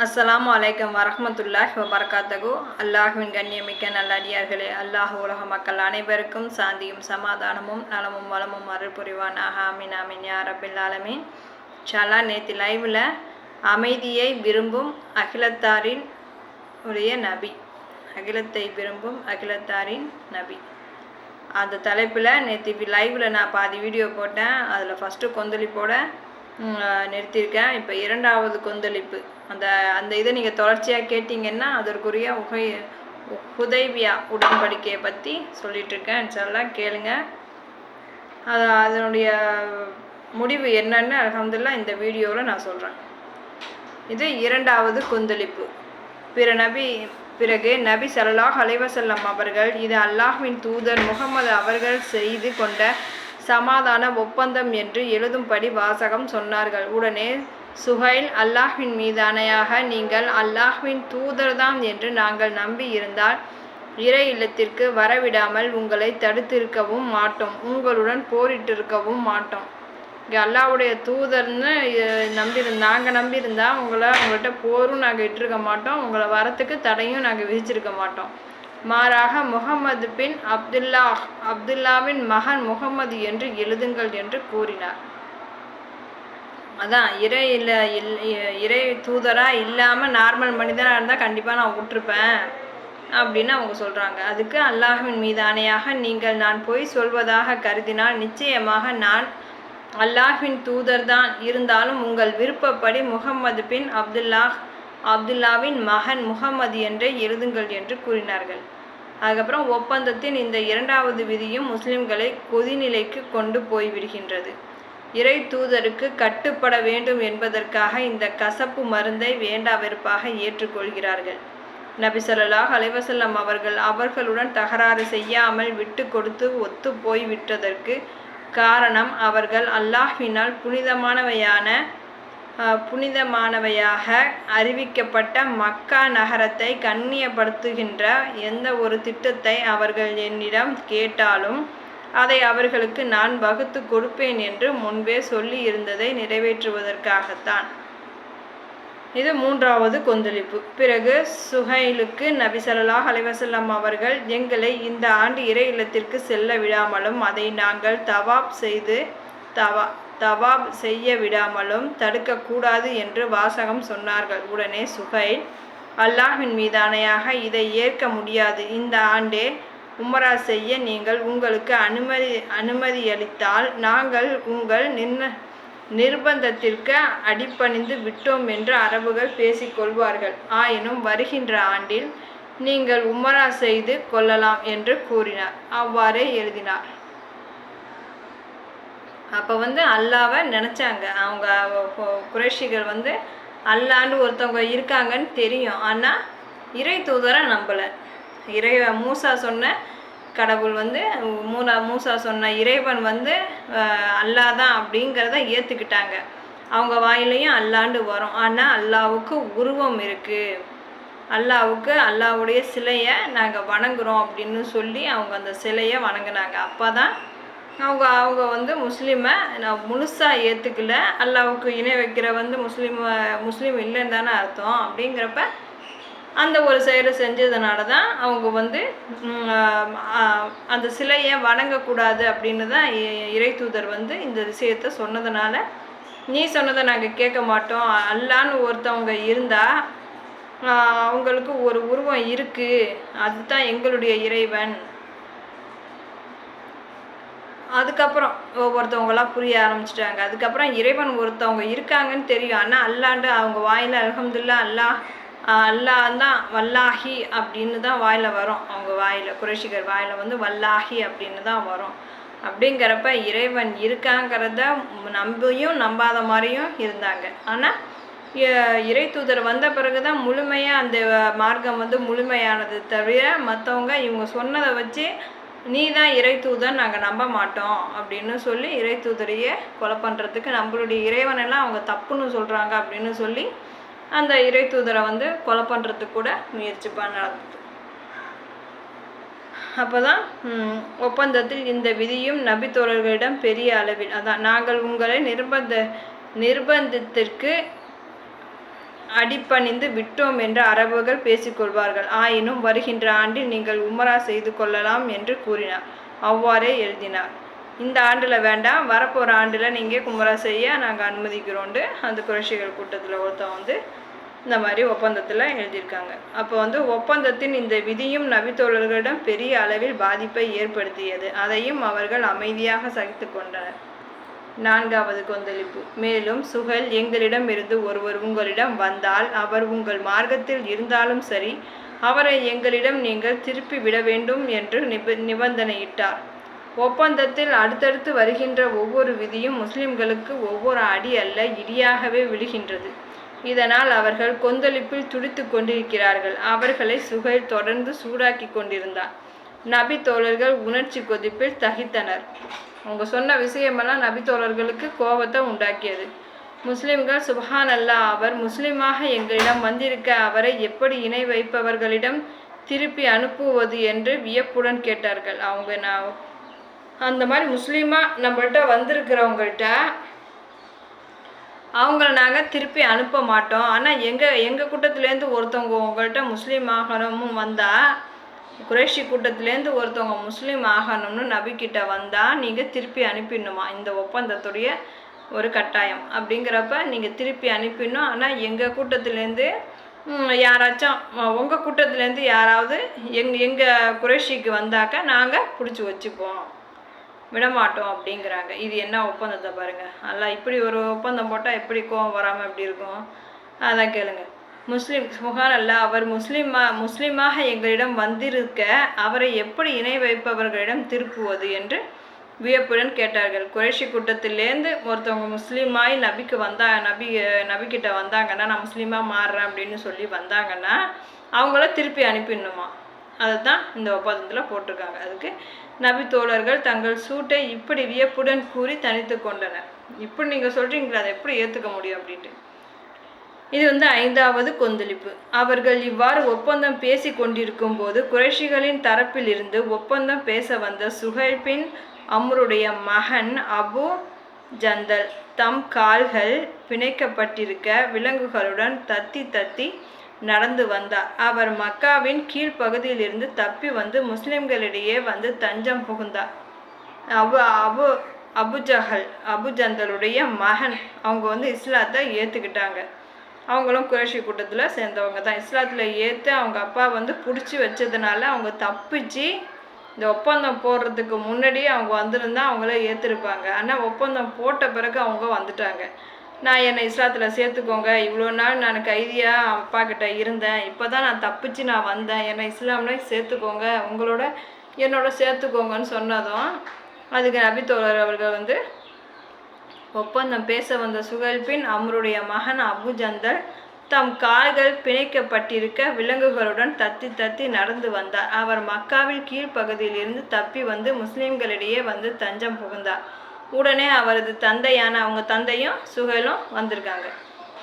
அஸ்ஸலாமு வலைக்கம் வரமத்துல்லாஹ் வபரகாத்தகு அல்லாஹுவின் கண்ணியமிக்க நல்லடியார்களே அல்லாஹ் உலக மக்கள் அனைவருக்கும் சாந்தியும் சமாதானமும் நலமும் வளமும் அருள்புரிவான் ஆமீன் ஆமீன். யா ரபில் ஆலமீன். நேற்று லைவில் அமைதியை விரும்பும் அகிலத்தாரின் உடைய நபி. அகிலத்தை விரும்பும் அகிலத்தாரின் நபி. அந்த தலைப்பில் நேற்று லைவில் நான் பாதி வீடியோ போட்டேன். அதில் ஃபஸ்ட்டு கொந்தளிப்போட நிறுத்தியிருக்கேன். இப்போ இரண்டாவது கொந்தளிப்பு. அந்த அந்த இதை நீங்கள் தொடர்ச்சியாக கேட்டிங்கன்னா அதற்குரிய உகை ஹுதைபியா உடன்படிக்கையை பற்றி சொல்லிகிட்ருக்கேன் சொல்லலாம் கேளுங்க. அது அதனுடைய முடிவு என்னன்னு அலமதுல்லா இந்த வீடியோவில் நான் சொல்கிறேன் இது இரண்டாவது கொந்தளிப்பு. பிற நபி பிறகு நபி சல்லாஹ் அலைவசல்லம் அவர்கள் இது அல்லாஹ்வின் தூதர் முகமது அவர்கள் செய்து கொண்ட சமாதான ஒப்பந்தம் என்று எழுதும்படி வாசகம் சொன்னார்கள். உடனே சுஹைல் அல்லாஹ்வின் மீதானையாக நீங்கள் அல்லாஹ்வின் தூதர்தாம் என்று நாங்கள் நம்பி இருந்தால் இறை இல்லத்திற்கு வரவிடாமல் உங்களை தடுத்திருக்கவும் மாட்டோம். உங்களுடன் போரிட்டிருக்கவும் மாட்டோம். இங்கே அல்லாவுடைய தூதர்னு நம்பியிருந்த நாங்கள் நம்பியிருந்தா உங்களை உங்கள்கிட்ட போரும் நாங்கள் இட்டிருக்க மாட்டோம். உங்களை வரத்துக்கு தடையும் நாங்கள் விதிச்சிருக்க மாட்டோம். மாறாக முகமது பின் அப்துல்லா அப்துல்லாவின் மகன் முகமது என்று எழுதுங்கள் என்று கூறினார். அதான் இறை இல்லை இல் இ- இறை தூதராக இல்லாமல் நார்மல் மனிதனாக இருந்தால் கண்டிப்பாக நான் விட்டுருப்பேன் அப்படின்னு அவங்க சொல்கிறாங்க அதுக்கு அல்லாஹின் மீது ஆணையாக நீங்கள் நான் பொய் சொல்வதாக கருதினால் நிச்சயமாக நான் அல்லாஹின் தூதர் தான். இருந்தாலும் உங்கள் விருப்பப்படி முகம்மது பின் அப்துல்லாஹ் அப்துல்லாவின் மகன் முகமது என்றே எழுதுங்கள் என்று கூறினார்கள். அதுக்கப்புறம் ஒப்பந்தத்தின் இந்த இரண்டாவது விதியும் முஸ்லிம்களை கொதிநிலைக்கு கொண்டு போய்விடுகின்றது இறை தூதருக்கு கட்டுப்பட வேண்டும் என்பதற்காக இந்த கசப்பு மருந்தை வேண்டா வெறுப்பாக ஏற்றுக்கொள்கிறார்கள் நபிசல்லாஹ் அலைவசல்லம் அவர்கள் அவர்களுடன் தகராறு செய்யாமல் விட்டு கொடுத்து ஒத்து போய் விட்டதற்கு காரணம் அவர்கள் அல்லாஹினால் புனிதமானவையான புனிதமானவையாக அறிவிக்கப்பட்ட மக்கா நகரத்தை கண்ணியப்படுத்துகின்ற எந்த ஒரு திட்டத்தை அவர்கள் என்னிடம் கேட்டாலும் அதை அவர்களுக்கு நான் வகுத்து கொடுப்பேன் என்று முன்பே சொல்லி இருந்ததை நிறைவேற்றுவதற்காகத்தான். இது மூன்றாவது கொந்தளிப்பு. பிறகு சுஹைலுக்கு நபி ஸல்லல்லாஹு அலைஹி அவர்கள் எங்களை இந்த ஆண்டு இறை இல்லத்திற்கு செல்ல விடாமலும் அதை நாங்கள் தவாப் செய்து தவா தவாப் செய்ய விடாமலும் தடுக்கக்கூடாது என்று வாசகம் சொன்னார்கள். உடனே சுஹைல் அல்லாஹின் மீதானையாக இதை ஏற்க முடியாது. இந்த ஆண்டே உமரா செய்ய நீங்கள் உங்களுக்கு அனுமதி அனுமதியளித்தால் நாங்கள் உங்கள் நின்ன நிர்பந்தத்திற்கு அடிப்பணிந்து விட்டோம் என்று அரபுகள் பேசிக்கொள்வார்கள் ஆயினும் வருகின்ற ஆண்டில் நீங்கள் உமரா செய்து கொள்ளலாம் என்று கூறினார். அவ்வாறே எழுதினார். அப்போ வந்து அல்லாவை நினச்சாங்க. அவங்க குறைஷிகள் வந்து அல்லாண்டு ஒருத்தவங்க இருக்காங்கன்னு தெரியும். ஆனால் இறை தூதரை நம்பலை. இறை மூசா சொன்ன கடவுள் வந்து மூலா மூசா சொன்ன இறைவன் வந்து அல்லாதான் அல்லாஹ் தான் அப்படிங்கிறத ஏற்றுக்கிட்டாங்க அவங்க வாயிலையும் அல்லாண்டு வரும். ஆனால் அல்லாவுக்கு உருவம் இருக்குது அல்லாவுக்கு அல்லாவுடைய சிலையை நாங்கள் வணங்குறோம் அப்படின்னு சொல்லி அவங்க அந்த சிலையை வணங்கினாங்க. அப்போ தான் அவங்க அவங்க வந்து முஸ்லீமை நான் முழுசாக ஏற்றுக்கல அல்லாவுக்கு இணை வைக்கிற வந்து முஸ்லீம் முஸ்லீம் இல்லைன்னு தானே அர்த்தம். அப்படிங்கிறப்ப அந்த ஒரு செயலை செஞ்சதுனால தான் அவங்க வந்து அந்த சிலையை வணங்கக்கூடாது அப்படின்னு தான் இ- இறை தூதர் வந்து இந்த விஷயத்த சொன்னதுனால நீ சொன்னதை நாங்கள் கேட்க மாட்டோம். அல்லான்னு ஒருத்தவங்க இருந்தால் அவங்களுக்கு ஒரு உருவம் இருக்குது அதுதான் எங்களுடைய இறைவன். அதுக்கப்புறம் ஒவ்வொருத்தவங்களாம் புரிய ஆரம்பிச்சிட்டாங்க. அதுக்கப்புறம் இறைவன் ஒருத்தவங்க இருக்காங்கன்னு தெரியும். ஆனால் அல்லாண்டு அவங்க வாயில் அலகம்துல்லா அல்லாஹ் ஆஹ் தான் வல்லாஹி அப்படின்னு தான் வாயில் வரும். அவங்க வாயில் குரேஷிகர் வாயில் வந்து வல்லாஹி அப்படின்னு தான் வரும். அப்படிங்கிறப்ப இறைவன் இருக்காங்கிறத நம்பியும் நம்பாத மாதிரியும் இருந்தாங்க. ஆனால் இறை தூதர் வந்த பிறகு தான் முழுமையாக அந்த மார்க்கம் வந்து முழுமையானது தவிர மற்றவங்க இவங்க சொன்னதை வச்சு நீ தான் இறை தூதர் நாங்கள் நம்ப மாட்டோம் அப்படின்னு சொல்லி இறை தூதரையே கொலை பண்ணுறதுக்கு நம்மளுடைய இறைவனெல்லாம் அவங்க தப்புன்னு சொல்கிறாங்க அப்படின்னு சொல்லி அந்த இறை தூதரை வந்து கொலை பண்ணுறதுக்கு கூட முயற்சி பண்ணது அப்போதான் ஒப்பந்தத்தில் இந்த விதியும் நபித்தோழர்களிடம் பெரிய அளவில் அதான் நாங்கள் உங்களை நிர்பந்த நிர்பந்தத்திற்கு அடிப்பணிந்து விட்டோம் என்று அரபுகள் பேசிக்கொள்வார்கள். ஆயினும் வருகின்ற ஆண்டில் நீங்கள் உமரா செய்து கொள்ளலாம் என்று கூறினார். அவ்வாறே எழுதினார். இந்த ஆண்டில் வேண்டாம் வரப்போகிற ஆண்டில் நீங்கள் குமரா செய்ய நாங்கள் அனுமதிக்கிறோண்டு அந்த குறைஷிகள் கூட்டத்தில் ஒருத்தன் வந்து இந்த மாதிரி ஒப்பந்தத்தில் எழுதியிருக்காங்க. அப்போ வந்து ஒப்பந்தத்தின் இந்த விதியும் நபித்தோழர்களிடம் பெரிய அளவில் பாதிப்பை ஏற்படுத்தியது. அதையும் அவர்கள் அமைதியாக சகித்து கொண்டனர். நான்காவது கொந்தளிப்பு. மேலும் சுகல் எங்களிடம் இருந்து ஒருவர் உங்களிடம் வந்தால் அவர் உங்கள் மார்க்கத்தில் இருந்தாலும் சரி அவரை எங்களிடம் நீங்கள் திருப்பி விட வேண்டும் என்று நிப நிபந்தனையிட்டார். ஒப்பந்தத்தில் அடுத்தடுத்து வருகின்ற ஒவ்வொரு விதியும் முஸ்லிம்களுக்கு ஒவ்வொரு அடி அல்ல இடியாகவே விழுகின்றது. இதனால் அவர்கள் கொந்தளிப்பில் துடித்து கொண்டிருக்கிறார்கள். அவர்களை சுகைல் தொடர்ந்து சூடாக்கி கொண்டிருந்தார். நபி தோழர்கள் உணர்ச்சி கொதிப்பில் தகித்தனர். அவங்க சொன்ன விஷயமெல்லாம் நபி தோழர்களுக்கு கோபத்தை உண்டாக்கியது. முஸ்லிம்கள் சுபஹான் அல்லா அவர் முஸ்லிமாக எங்களிடம் வந்திருக்க அவரை எப்படி இணை வைப்பவர்களிடம் திருப்பி அனுப்புவது என்று வியப்புடன் கேட்டார்கள். அவங்க நான் அந்த மாதிரி முஸ்லீமாக நம்மள்கிட்ட வந்திருக்கிறவங்கள்ட்ட அவங்கள நாங்கள் திருப்பி அனுப்ப மாட்டோம். ஆனால் எங்கள் எங்கள் கூட்டத்துலேருந்து ஒருத்தவங்க உங்கள்கிட்ட முஸ்லீம் ஆகணும்னு வந்தால் குறைஷி கூட்டத்துலேருந்து ஒருத்தவங்க முஸ்லீம் ஆகணும்னு நபிக்கிட்ட வந்தால் நீங்கள் திருப்பி அனுப்பிடணுமா? இந்த ஒப்பந்தத்துடைய ஒரு கட்டாயம். அப்படிங்கிறப்ப நீங்கள் திருப்பி அனுப்பிடணும். ஆனால் எங்கள் கூட்டத்துலேருந்து யாராச்சும் உங்கள் கூட்டத்துலேருந்து யாராவது எங் எங்கள் குறைஷிக்கு வந்தாக்கா நாங்கள் பிடிச்சி வச்சுப்போம். விடமாட்டோம் அப்படிங்கிறாங்க. இது என்ன ஒப்பந்தத்தை பாருங்கள் அல்ல இப்படி ஒரு ஒப்பந்தம் போட்டால் எப்படி கோவம் வராமல் எப்படி இருக்கும்? அதான் கேளுங்க. முஸ்லீம் சுகான் அல்ல அவர் முஸ்லீமா முஸ்லீமாக எங்களிடம் வந்திருக்க அவரை எப்படி இணை வைப்பவர்களிடம் திருப்புவது என்று வியப்புடன் கேட்டார்கள். குறைஷி கூட்டத்திலேருந்து ஒருத்தவங்க முஸ்லீமாய் நபிக்கு வந்தா நபி நபிக்கிட்ட வந்தாங்கன்னா நான் முஸ்லீமாக மாறுறேன் அப்படின்னு சொல்லி வந்தாங்கன்னா அவங்கள திருப்பி அனுப்பிடணுமா? அதை தான் இந்த ஒப்பந்தத்தில் போட்டிருக்காங்க. அதுக்கு நபி தோழர்கள் தங்கள் சூட்டை இப்படி வியப்புடன் கூறி தனித்து கொண்டனர். இப்படி நீங்கள் சொல்கிறீங்களா அதை எப்படி ஏற்றுக்க முடியும் அப்படின்ட்டு. இது வந்து ஐந்தாவது கொந்தளிப்பு. அவர்கள் இவ்வாறு ஒப்பந்தம் பேசி கொண்டிருக்கும் போது குறைஷிகளின் தரப்பிலிருந்து ஒப்பந்தம் பேச வந்த சுஹைபின் அம்ருடைய மகன் அபு ஜந்தல் தம் கால்கள் பிணைக்கப்பட்டிருக்க விலங்குகளுடன் தத்தி தத்தி நடந்து வந்தார் அவர் மக்காவின் கீழ்ப்பகுதியிலிருந்து தப்பி வந்து முஸ்லிம்களிடையே வந்து தஞ்சம் புகுந்தார் அபு அபு அபுஜஹல் அபுஜந்தலுடைய மகன். அவங்க வந்து இஸ்லாத்தை ஏற்றுக்கிட்டாங்க அவங்களும் குறைஷி கூட்டத்தில் சேர்ந்தவங்க தான். இஸ்லாத்தில் ஏற்று அவங்க அப்பா வந்து பிடிச்சி வச்சதுனால அவங்க தப்பிச்சு இந்த ஒப்பந்தம் போடுறதுக்கு முன்னாடியே அவங்க வந்திருந்தா அவங்கள ஏற்றிருப்பாங்க ஆனால் ஒப்பந்தம் போட்ட பிறகு அவங்க வந்துட்டாங்க. நான் என்னை இஸ்லாத்தில் சேர்த்துக்கோங்க. இவ்வளோ நாள் நான் கைதியாக அப்பா கிட்ட இருந்தேன். இப்போ தான் நான் தப்பிச்சு நான் வந்தேன். என்னை இஸ்லாம்ல சேர்த்துக்கோங்க. உங்களோட என்னோட சேர்த்துக்கோங்கன்னு சொன்னதும் அதுக்கு நபி தோழர் அவர்கள் வந்து ஒப்பந்தம் பேச வந்த சுகல்பின் அவருடைய மகன் அபுஜந்தல் தம் கால்கள் பிணைக்கப்பட்டிருக்க விலங்குகளுடன் தத்தி தத்தி நடந்து வந்தார். அவர் மக்காவில் கீழ்ப்பகுதியிலிருந்து தப்பி வந்து முஸ்லிம்களிடையே வந்து தஞ்சம் புகுந்தார். உடனே அவரது தந்தையான அவங்க தந்தையும் சுகைலும் வந்திருக்காங்க.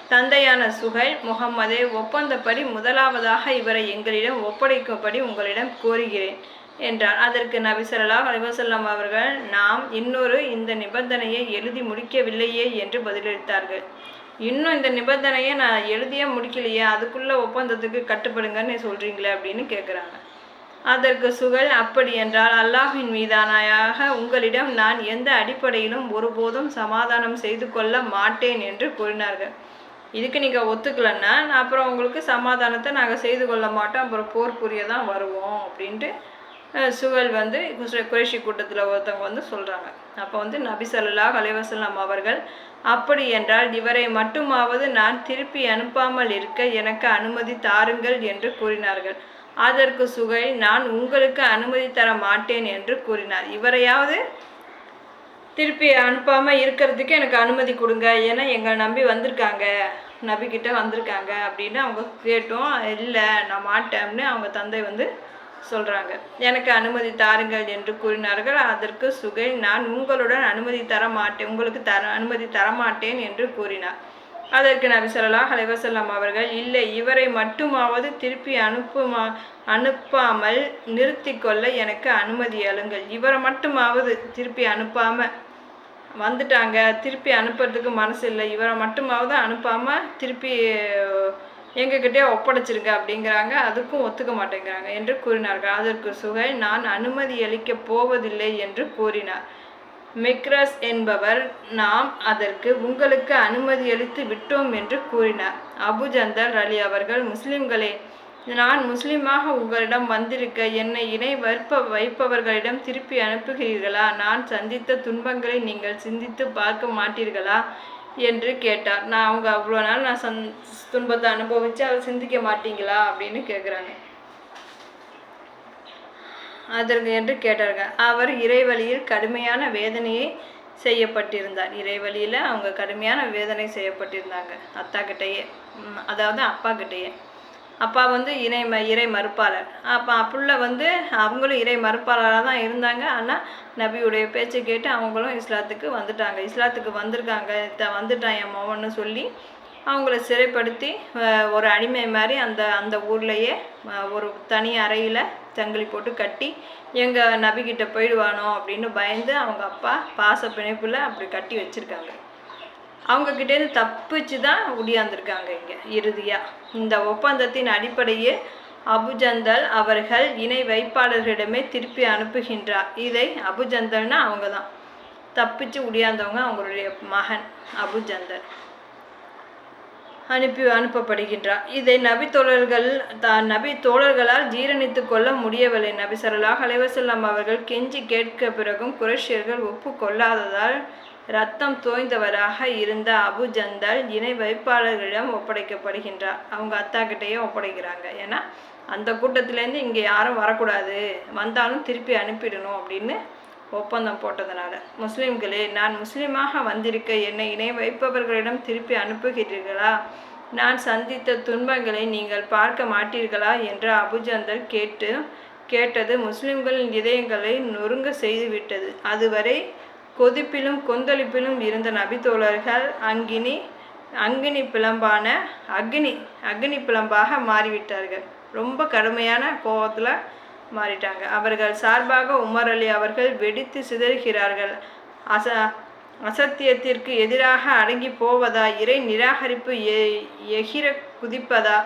தந்தையான சுகைல் முகம்மதே ஒப்பந்தப்படி முதலாவதாக இவரை எங்களிடம் ஒப்படைக்கும்படி உங்களிடம் கோருகிறேன் என்றார். அதற்கு நபி ஸல்லல்லாஹு அலைஹி அவர்கள் நாம் இன்னொரு இந்த நிபந்தனையை எழுதி முடிக்கவில்லையே என்று பதிலளித்தார்கள். இன்னும் இந்த நிபந்தனையை நான் எழுதியே முடிக்கலையே அதுக்குள்ள ஒப்பந்தத்துக்கு கட்டுப்படுங்கன்னு சொல்றீங்களே அப்படின்னு கேட்குறாங்க அதற்கு சுகல் அப்படி என்றால் அல்லாஹின் மீதானாயாக உங்களிடம் நான் எந்த அடிப்படையிலும் ஒருபோதும் சமாதானம் செய்து கொள்ள மாட்டேன் என்று கூறினார்கள். இதுக்கு நீங்கள் ஒத்துக்கலைன்னா அப்புறம் உங்களுக்கு சமாதானத்தை நாங்கள் செய்து கொள்ள மாட்டோம். அப்புறம் போர் புரிய தான் வருவோம் அப்படின்ட்டு சுகல் வந்து குறைஷி கூட்டத்தில் ஒருத்தவங்க வந்து சொல்கிறாங்க அப்போ வந்து நபி ஸல்லல்லாஹு அவர்கள் அப்படி என்றால் இவரை மட்டுமாவது நான் திருப்பி அனுப்பாமல் இருக்க எனக்கு அனுமதி தாருங்கள் என்று கூறினார்கள். அதற்கு சுகை நான் உங்களுக்கு அனுமதி தர மாட்டேன் என்று கூறினார். இவரையாவது திருப்பி அனுப்பாமல் இருக்கிறதுக்கு எனக்கு அனுமதி கொடுங்க. ஏன்னா எங்களை நம்பி வந்திருக்காங்க. நபிக்கிட்ட வந்திருக்காங்க அப்படின்னு அவங்க கேட்டோம். இல்லை நான் மாட்டேன்னு அவங்க தந்தை வந்து சொல்கிறாங்க எனக்கு அனுமதி தாருங்கள் என்று கூறினார்கள். அதற்கு சுகை நான் உங்களுடன் அனுமதி தர மாட்டேன். உங்களுக்கு தர அனுமதி தர மாட்டேன் என்று கூறினார். அதற்கு நபி சொல்லலா அலைஹி அவர்கள் இல்லை இவரை மட்டுமாவது திருப்பி அனுப்புமா அனுப்பாமல் நிறுத்தி கொள்ள எனக்கு அனுமதி அழுங்கள் இவரை மட்டுமாவது திருப்பி அனுப்பாமல் வந்துட்டாங்க. திருப்பி அனுப்புறதுக்கு மனசு இல்லை. இவரை மட்டுமாவது அனுப்பாமல் திருப்பி எங்ககிட்டே ஒப்படைச்சிருங்க அப்படிங்கிறாங்க. அதுக்கும் ஒத்துக்க மாட்டேங்கிறாங்க என்று கூறினார்கள். அதற்கு சுகை நான் அனுமதி அளிக்கப் போவதில்லை என்று கூறினார். மெக்ரஸ் என்பவர் நாம் அதற்கு உங்களுக்கு அனுமதி அளித்து விட்டோம் என்று கூறினார். அபுஜந்தர் அலி அவர்கள் முஸ்லிம்களே நான் முஸ்லிமாக உங்களிடம் வந்திருக்க என்னை இணை வைப்ப வைப்பவர்களிடம் திருப்பி அனுப்புகிறீர்களா? நான் சந்தித்த துன்பங்களை நீங்கள் சிந்தித்து பார்க்க மாட்டீர்களா? என்று கேட்டார். நான் அவங்க அவ்வளோ நாள் நான் சந் துன்பத்தை அனுபவித்து அதை சிந்திக்க மாட்டீங்களா? அப்படின்னு கேட்குறாங்க அதற்கு என்று கேட்டார்கள். அவர் இறைவழியில் கடுமையான வேதனையை செய்யப்பட்டிருந்தார். இறைவழியில் அவங்க கடுமையான வேதனை செய்யப்பட்டிருந்தாங்க. அத்தா கிட்டேயே அதாவது அப்பா கிட்டேயே. அப்பா வந்து இணை ம இறை மறுப்பாளர். அப்போ புள்ள வந்து அவங்களும் இறை மறுப்பாளராக தான் இருந்தாங்க. ஆனால் நபியுடைய பேச்சை கேட்டு அவங்களும் இஸ்லாத்துக்கு வந்துட்டாங்க. இஸ்லாத்துக்கு வந்திருக்காங்க. த வந்துட்டான் என் மகன்னு சொல்லி அவங்கள சிறைப்படுத்தி ஒரு அடிமை மாதிரி அந்த அந்த ஊர்லேயே ஒரு தனி அறையில் சங்கிலி போட்டு கட்டி எங்கள் நபிக்கிட்ட போயிடுவானோ அப்படின்னு பயந்து அவங்க அப்பா பாச பிணைப்பில் அப்படி கட்டி வச்சுருக்காங்க. அவங்கக்கிட்டேருந்து தப்பிச்சு தான் ஒடியாந்திருக்காங்க இங்கே இறுதியாக இந்த ஒப்பந்தத்தின் அடிப்படையே அபுஜந்தல் அவர்கள் இணை வைப்பாளர்களிடமே திருப்பி அனுப்புகின்றார். இதை அபுஜந்தல்னா அவங்க தான். தப்பிச்சு ஒடியாந்தவங்க அவங்களுடைய மகன் அபுஜந்தல் அனுப்பி அனுப்பப்படுகின்றார். இதை நபி தோழர்கள் தான் நபி தோழர்களால் ஜீரணித்து கொள்ள முடியவில்லை. நபி சரலாக அலைவசல்லாம் அவர்கள் கெஞ்சி கேட்க பிறகும் குரேஷியர்கள் ஒப்புக்கொள்ளாததால் ரத்தம் தோய்ந்தவராக இருந்த அபு ஜந்தல் இணை வைப்பாளர்களிடம் ஒப்படைக்கப்படுகின்றார். அவங்க அத்தா கிட்டேயே ஒப்படைக்கிறாங்க. ஏன்னா அந்த கூட்டத்திலேருந்து இங்கே யாரும் வரக்கூடாது. வந்தாலும் திருப்பி அனுப்பிடணும் அப்படின்னு ஒப்பந்தம் போட்டதனால. முஸ்லிம்களே நான் முஸ்லிமாக வந்திருக்க என்னை இணை வைப்பவர்களிடம் திருப்பி அனுப்புகிறீர்களா? நான் சந்தித்த துன்பங்களை நீங்கள் பார்க்க மாட்டீர்களா? என்று அபுஜந்தர் கேட்டு கேட்டது முஸ்லிம்களின் இதயங்களை நொறுங்க செய்துவிட்டது. அதுவரை கொதிப்பிலும் கொந்தளிப்பிலும் இருந்த நபித்தோழர்கள் அங்கினி அங்கினி பிளம்பான அக்னி அக்னி பிளம்பாக மாறிவிட்டார்கள். ரொம்ப கடுமையான கோபத்தில் மாறிட்டாங்க. அவர்கள் சார்பாக உமர் அலி அவர்கள் வெடித்து சிதறுகிறார்கள். அச அசத்தியத்திற்கு எதிராக அடங்கி போவதா? இறை நிராகரிப்பு எ- எகிர குதிப்பதா?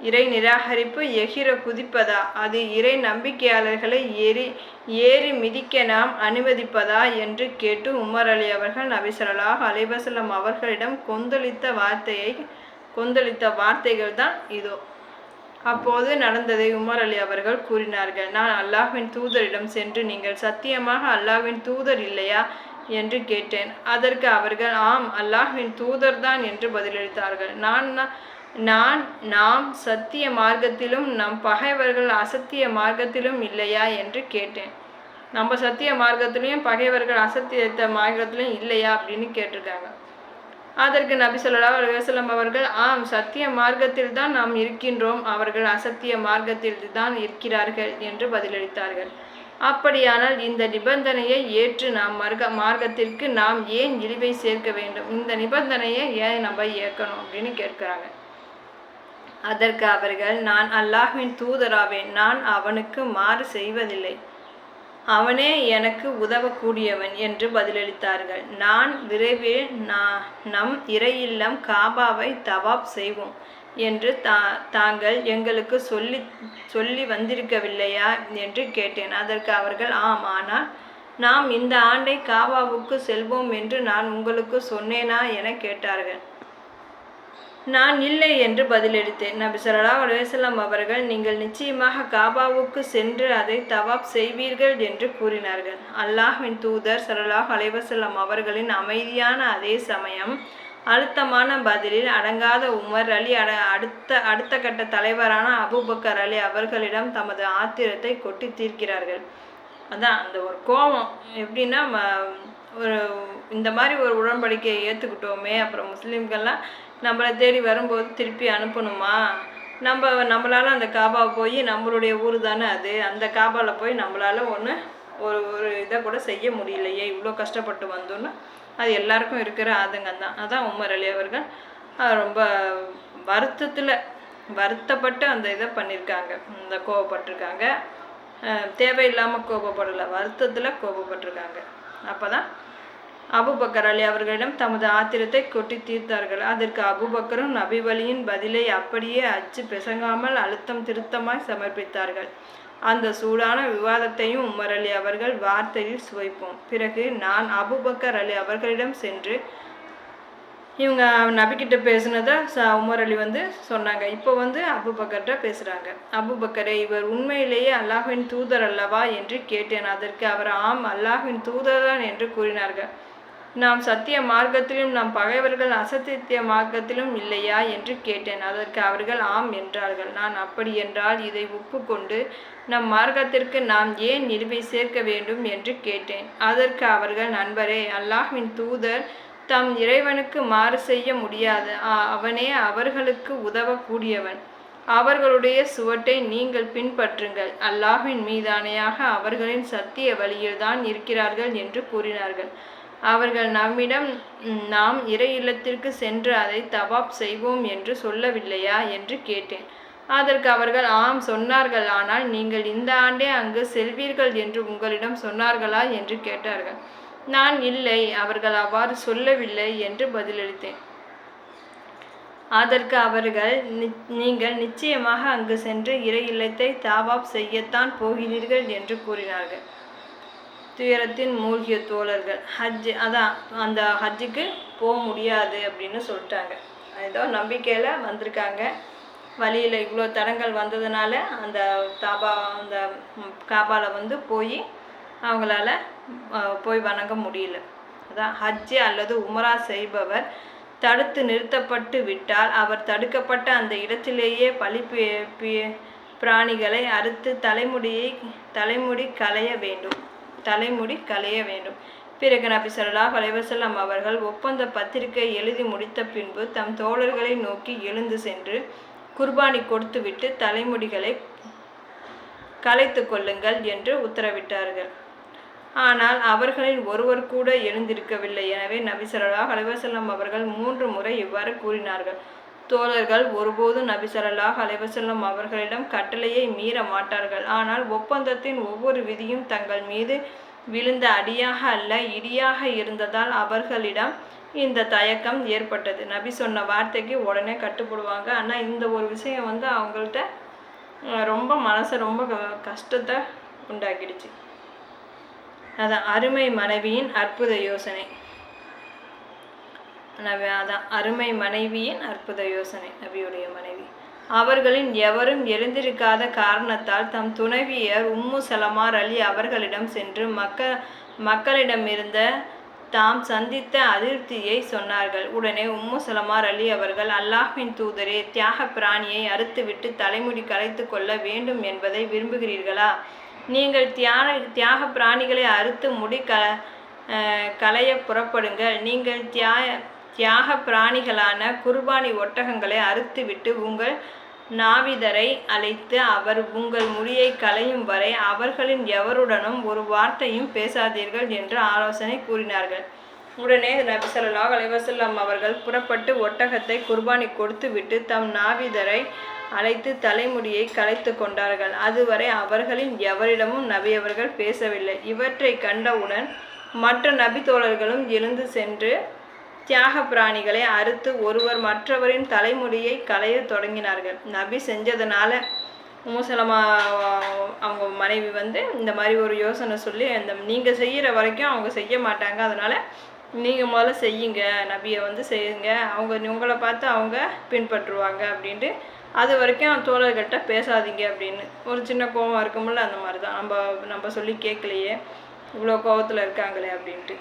இறை நிராகரிப்பு எகிர குதிப்பதா? அது இறை நம்பிக்கையாளர்களை ஏறி ஏறி மிதிக்க நாம் அனுமதிப்பதா? என்று கேட்டு உமர் அலி அவர்கள் நபிசரலாக அலைவசலம் அவர்களிடம் கொந்தளித்த வார்த்தையை கொந்தளித்த வார்த்தைகள் தான் இதோ. அப்போது நடந்ததை உமர் அலி அவர்கள் கூறினார்கள் நான் அல்லாஹ்வின் தூதரிடம் சென்று நீங்கள் சத்தியமாக அல்லாஹ்வின் தூதர் இல்லையா? என்று கேட்டேன். அதற்கு அவர்கள் ஆம் அல்லாஹ்வின் தூதர்தான் என்று பதிலளித்தார்கள். நான் நான் நாம் சத்திய மார்க்கத்திலும் நம் பகைவர்கள் அசத்திய மார்க்கத்திலும் இல்லையா என்று கேட்டேன். நம்ம சத்திய மார்க்கத்திலையும் பகைவர்கள் அசத்திய மார்க்கத்திலையும் இல்லையா அப்படின்னு கேட்டிருக்காங்க. அதற்கு நபி சொல்லலா அலைஹி அவர்கள் ஆம் சத்திய மார்க்கத்தில் தான் நாம் இருக்கின்றோம். அவர்கள் அசத்திய மார்க்கத்தில் தான் இருக்கிறார்கள் என்று பதிலளித்தார்கள். அப்படியானால் இந்த நிபந்தனையை ஏற்று நாம் மார்க்க மார்க்கத்திற்கு நாம் ஏன் இழிவை சேர்க்க வேண்டும்? இந்த நிபந்தனையை ஏன் நம்ம ஏற்கணும் அப்படின்னு கேட்கிறாங்க. அதற்கு அவர்கள் நான் அல்லாஹ்வின் தூதராவேன். நான் அவனுக்கு மாறு செய்வதில்லை. அவனே எனக்கு உதவக்கூடியவன் என்று பதிலளித்தார்கள். நான் விரைவில் நான் நம் இறையில்லம் காபாவை தவாப் செய்வோம் என்று தா தாங்கள் எங்களுக்கு சொல்லி சொல்லி வந்திருக்கவில்லையா என்று கேட்டேன். அதற்கு அவர்கள் ஆம் ஆனால் நாம் இந்த ஆண்டை காபாவுக்கு செல்வோம் என்று நான் உங்களுக்கு சொன்னேனா? என கேட்டார்கள். நான் இல்லை என்று பதிலளித்தேன். நபி சொல்லா அலுவலாம் அவர்கள் நீங்கள் நிச்சயமாக காபாவுக்கு சென்று அதை தவாப் செய்வீர்கள் என்று கூறினார்கள். அல்லாஹ்வின் தூதர் சரலாஹ் அலைவசல்லாம் அவர்களின் அமைதியான அதே சமயம் அழுத்தமான பதிலில் அடங்காத உமர் அலி அட அடுத்த அடுத்த கட்ட தலைவரான அபுபக்கர் அலி அவர்களிடம் தமது ஆத்திரத்தை கொட்டி தீர்க்கிறார்கள். அதான் அந்த ஒரு கோபம். எப்படின்னா ம- ஒரு இந்த மாதிரி ஒரு உடன்படிக்கையை ஏற்றுக்கிட்டோமே அப்புறம் முஸ்லீம்கள்லாம் நம்மளை தேடி வரும்போது திருப்பி அனுப்பணுமா? நம்ம நம்மளால் அந்த காபா போய் நம்மளுடைய ஊர் தானே அது. அந்த காபாவில் போய் நம்மளால் ஒன்று ஒரு ஒரு இதை கூட செய்ய முடியலையே. இவ்வளோ கஷ்டப்பட்டு வந்தோன்னு அது எல்லாருக்கும் இருக்கிற ஆதங்கம் தான் அதான் உமர் அலி அவர்கள் ரொம்ப வருத்தத்தில் வருத்தப்பட்டு அந்த இதை பண்ணியிருக்காங்க இந்த கோவப்பட்டிருக்காங்க. தேவையில்லாமல் கோபப்படலை வருத்தத்தில் கோபப்பட்டிருக்காங்க அப்போ தான் அபுபக்கர் அலி அவர்களிடம் தமது ஆத்திரத்தை கொட்டி தீர்த்தார்கள். அதற்கு அபுபக்கரும் நபி வலியின் பதிலை அப்படியே அச்சு பிசங்காமல் அழுத்தம் திருத்தமாய் சமர்ப்பித்தார்கள். அந்த சூடான விவாதத்தையும் உமர் அலி அவர்கள் வார்த்தையில் சுவைப்போம். பிறகு நான் அபுபக்கர் அலி அவர்களிடம் சென்று இவங்க நபிக்கிட்ட பேசுனதை ச உமர் அலி வந்து சொன்னாங்க. இப்போ வந்து அபுபக்கர்கிட்ட பேசுகிறாங்க அபுபக்கரே இவர் உண்மையிலேயே அல்லாஹின் தூதர் அல்லவா என்று கேட்டேன். அதற்கு அவர் ஆம் அல்லாஹின் தூதர் தான் என்று கூறினார்கள். நாம் சத்திய மார்க்கத்திலும் நம் பகைவர்கள் அசத்திய மார்க்கத்திலும் இல்லையா என்று கேட்டேன். அதற்கு அவர்கள் ஆம் என்றார்கள். நான் அப்படி என்றால் இதை ஒப்புக்கொண்டு நம் மார்க்கத்திற்கு நாம் ஏன் நிலுவை சேர்க்க வேண்டும்? என்று கேட்டேன். அதற்கு அவர்கள் நண்பரே அல்லாஹ்வின் தூதர் தம் இறைவனுக்கு மாறு செய்ய முடியாது. ஆ- அவனே அவர்களுக்கு உதவக்கூடியவன். அவர்களுடைய சுவட்டை நீங்கள் பின்பற்றுங்கள். அல்லாஹின் மீதானையாக அவர்களின் சத்திய வழியில்தான் இருக்கிறார்கள் என்று கூறினார்கள். அவர்கள் நம்மிடம் நாம் இறை இல்லத்திற்கு சென்று அதை தவாப் செய்வோம் என்று சொல்லவில்லையா? என்று கேட்டேன். அதற்கு அவர்கள் ஆம் சொன்னார்கள். ஆனால் நீங்கள் இந்த ஆண்டே அங்கு செல்வீர்கள் என்று உங்களிடம் சொன்னார்களா? என்று கேட்டார்கள். நான் இல்லை. அவர்கள் அவ்வாறு சொல்லவில்லை என்று பதிலளித்தேன். அதற்கு அவர்கள் "நி- நீங்கள் நிச்சயமாக அங்கு சென்று இறை இல்லத்தை தாவாப் செய்யத்தான் போகிறீர்கள் என்று கூறினார்கள். துயரத்தின் மூழ்கிய தோழர்கள். ஹஜ் அதான் அந்த ஹஜ்ஜுக்கு போக முடியாது அப்படின்னு சொல்லிட்டாங்க. ஏதோ நம்பிக்கையில் வந்திருக்காங்க. வழியில் இவ்வளோ தடங்கள் வந்ததுனால அந்த தாபா அந்த காபாவில் வந்து போய் அவங்களால போய் வணங்க முடியல. அதான் ஹஜ்ஜு அல்லது உமரா செய்பவர் தடுத்து நிறுத்தப்பட்டு விட்டால் அவர் தடுக்கப்பட்ட அந்த இடத்திலேயே பழி பி- பிராணிகளை அறுத்து தலைமுடியை தலைமுடி களைய வேண்டும். தலைமுடி களைய வேண்டும். பிறகு நபி ஸல்லல்லாஹு அலைவசல்லாம் அவர்கள் ஒப்பந்த பத்திரிகை எழுதி முடித்த பின்பு தம் தோழர்களை நோக்கி எழுந்து சென்று குர்பானி கொடுத்துவிட்டு தலைமுடிகளை கலைத்து கொள்ளுங்கள் என்று உத்தரவிட்டார்கள். ஆனால் அவர்களில் ஒருவர் கூட எழுந்திருக்கவில்லை. எனவே நபி ஸல்லல்லாஹு அலைவசல்லாம் அவர்கள் மூன்று முறை இவ்வாறு கூறினார்கள். தோழர்கள் ஒருபோதும் நபி ஸல்லல்லாஹு அலைஹி அவர்களிடம் கட்டளையை மீற மாட்டார்கள். ஆனால் ஒப்பந்தத்தின் ஒவ்வொரு விதியும் தங்கள் மீது விழுந்த அடியாக அல்ல இடியாக இருந்ததால் அவர்களிடம் இந்த தயக்கம் ஏற்பட்டது. நபி சொன்ன வார்த்தைக்கு உடனே கட்டுப்படுவாங்க. ஆனால் இந்த ஒரு விஷயம் வந்து அவங்கள்ட்ட ரொம்ப மனசை ரொம்ப க- கஷ்டத்தை உண்டாக்கிடுச்சு. அதான் அருமை மனைவியின் அற்புத யோசனை. நபி அதான் அருமை மனைவியின் அற்புத யோசனை நபியுடைய மனைவி. அவர்களின் எவரும் எழுந்திருக்காத காரணத்தால் தம் துணைவியர் உம்மு சலமார் அலி அவர்களிடம் சென்று மக்க மக்களிடமிருந்த தாம் சந்தித்த அதிருப்தியை சொன்னார்கள். உடனே உம்மு சலமார் அலி அவர்கள் அல்லாஹின் தூதரே தியாக பிராணியை அறுத்துவிட்டு தலைமுடி கலைத்து கொள்ள வேண்டும் என்பதை விரும்புகிறீர்களா? நீங்கள் தியாக தியாக பிராணிகளை அறுத்து முடி க கலைய புறப்படுங்கள். நீங்கள் தியாக தியாக பிராணிகளான குர்பானி ஒட்டகங்களை அறுத்துவிட்டு உங்கள் நாவிதரை அழைத்து அவர் உங்கள் முடியை களையும் வரை அவர்களின் எவருடனும் ஒரு வார்த்தையும் பேசாதீர்கள் என்று ஆலோசனை கூறினார்கள். உடனே நபி ஸல்லல்லாஹு அலைஹி அவர்கள் புறப்பட்டு ஒட்டகத்தை குர்பானி கொடுத்துவிட்டு தம் நாவிதரை அழைத்து தலைமுடியை கலைத்து கொண்டார்கள். அதுவரை அவர்களின் எவரிடமும் நபி அவர்கள் பேசவில்லை. இவற்றை கண்டவுடன் மற்ற நபி தோழர்களும் எழுந்து சென்று தியாக பிராணிகளை அறுத்து ஒருவர் மற்றவரின் தலைமுடியை களைய தொடங்கினார்கள். நபி செஞ்சதுனால உமுசலமா அவங்க மனைவி வந்து இந்த மாதிரி ஒரு யோசனை சொல்லி அந்த நீங்கள் செய்கிற வரைக்கும் அவங்க செய்ய மாட்டாங்க. அதனால் நீங்கள் முதல்ல செய்யுங்க நபியை வந்து செய்யுங்க. அவங்க உங்களை பார்த்து அவங்க பின்பற்றுவாங்க அப்படின்ட்டு அது வரைக்கும் தோழர்கிட்ட பேசாதீங்க அப்படின்னு. ஒரு சின்ன கோவம் இருக்கும்ல அந்த மாதிரி தான் நம்ம நம்ம சொல்லி கேட்கலையே இவ்வளோ கோவத்தில் இருக்காங்களே அப்படின்ட்டு.